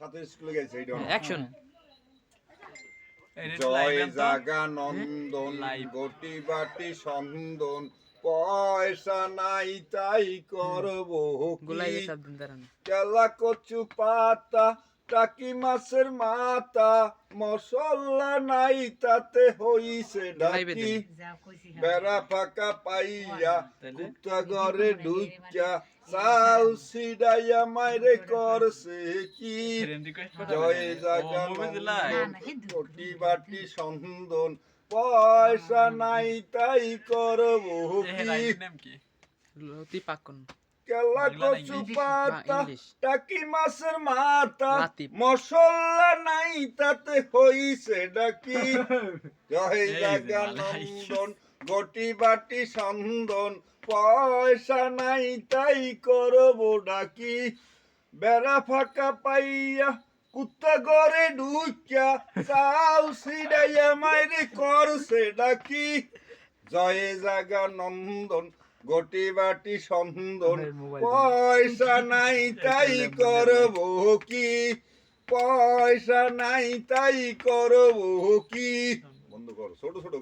সাথে স্কুলে গেছে এইটা অ্যাকশন জয় জাগা নন্দন গটি বাটি সন্দন পয়সা নাই তাই করব কেলা কচু পাতা টাকি মাছের মাথা মশলা নাই তাতে হইছে ডাকি। বেড়া ফাঁকা পাইয়া কুত্তা ঘরে ঢুকিয়া চাল সিডাইয়া মাইরে করছে কি? জয় কোটি বাটি সন্দন পয়সা নাই তাই করব কি? লতি পাকন কেলা কচু পাতা টাকি মাছের মাথা? মশলা নাই তাতে হইছে ডাকি জয় জাগানন্দন গটি বাটি সন্দন পয়সা নাই তাই করব ডাকি বেড়া ফাঁকা পাইয়া কুত্তা ঘরে ঢুকিয়া চাল সিডাইয়া মাইরে করছে ডাকি জয় জাগানন্দন গটি বাটি সন্দন পয়সা নাই তাই করব কি? পয়সা নাই তাই করব কি? বন্ধ কর ছোট ছোট